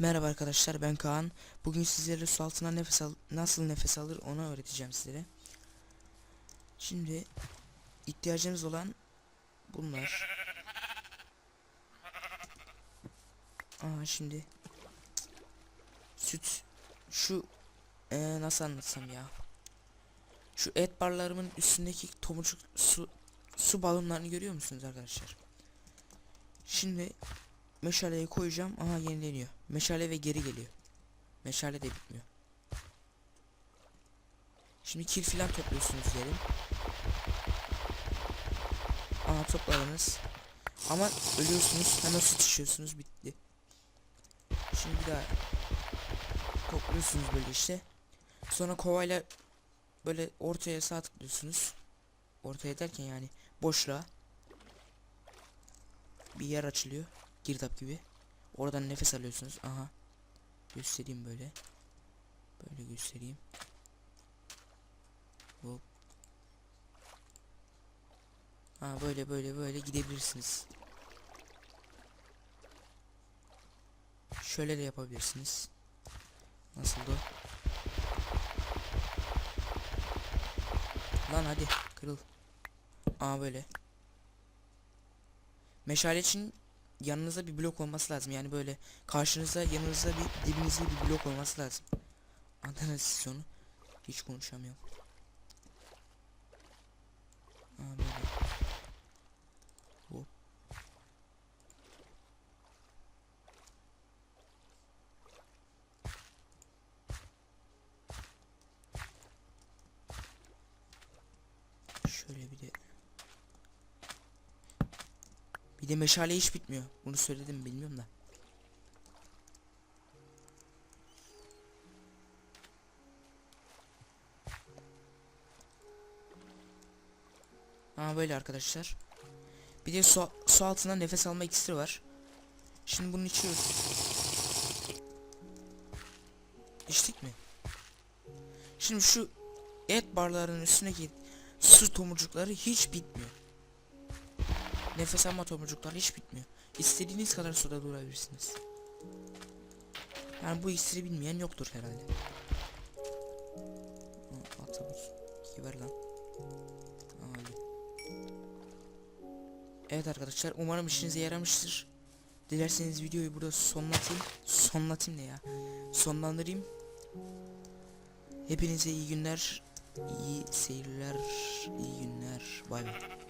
Merhaba arkadaşlar ben Kaan. Bugün sizlere su altına nefes al nasıl nefes alır onu öğreteceğim sizlere. Şimdi ihtiyacımız olan bunlar. Aa şimdi süt şu ee, nasıl anlatsam ya. Şu et barlarımın üstündeki tomurcuk su su balonlarını görüyor musunuz arkadaşlar? Şimdi Meşaleyi koyacağım. Aha yenileniyor. Meşale ve geri geliyor. Meşale de bitmiyor. Şimdi kil filan topluyorsunuz diyelim. Aha topladınız. Ama ölüyorsunuz. Hemen su. Bitti. Şimdi bir daha topluyorsunuz böyle işte. Sonra kovayla böyle ortaya sağ tıklıyorsunuz. Ortaya derken yani boşluğa bir yer açılıyor. Girdap gibi. Oradan nefes alıyorsunuz. Aha. Göstereyim böyle. Böyle göstereyim. Hop. Ha böyle böyle böyle gidebilirsiniz. Şöyle de yapabilirsiniz. Nasıl da? Lan hadi kırıl. Aa böyle. Meşale için yanınızda bir blok olması lazım. Yani böyle karşınızda yanınızda bir dibinizde bir blok olması lazım. Anladınız siz. Hiç konuşamıyorum. Aa. Hop. Şöyle bir de bir de meşale hiç bitmiyor. Bunu söyledim mi bilmiyorum da. Aa böyle arkadaşlar. Bir de su, su altında nefes alma iksiri var. Şimdi bunu içiyoruz. İçtik mi? Şimdi şu et barlarının üstündeki su tomurcukları hiç bitmiyor. Nefes alma tomurcukları hiç bitmiyor. İstediğiniz kadar suda durabilirsiniz. Yani bu iksiri bilmeyen yoktur herhalde. Aa, Atabuz. Geber lan. Abi. Evet arkadaşlar umarım işinize yaramıştır. Dilerseniz videoyu burada sonlatayım. Sonlatayım ne ya? Sonlandırayım. Hepinize iyi günler. iyi seyirler. iyi günler. Bay bay.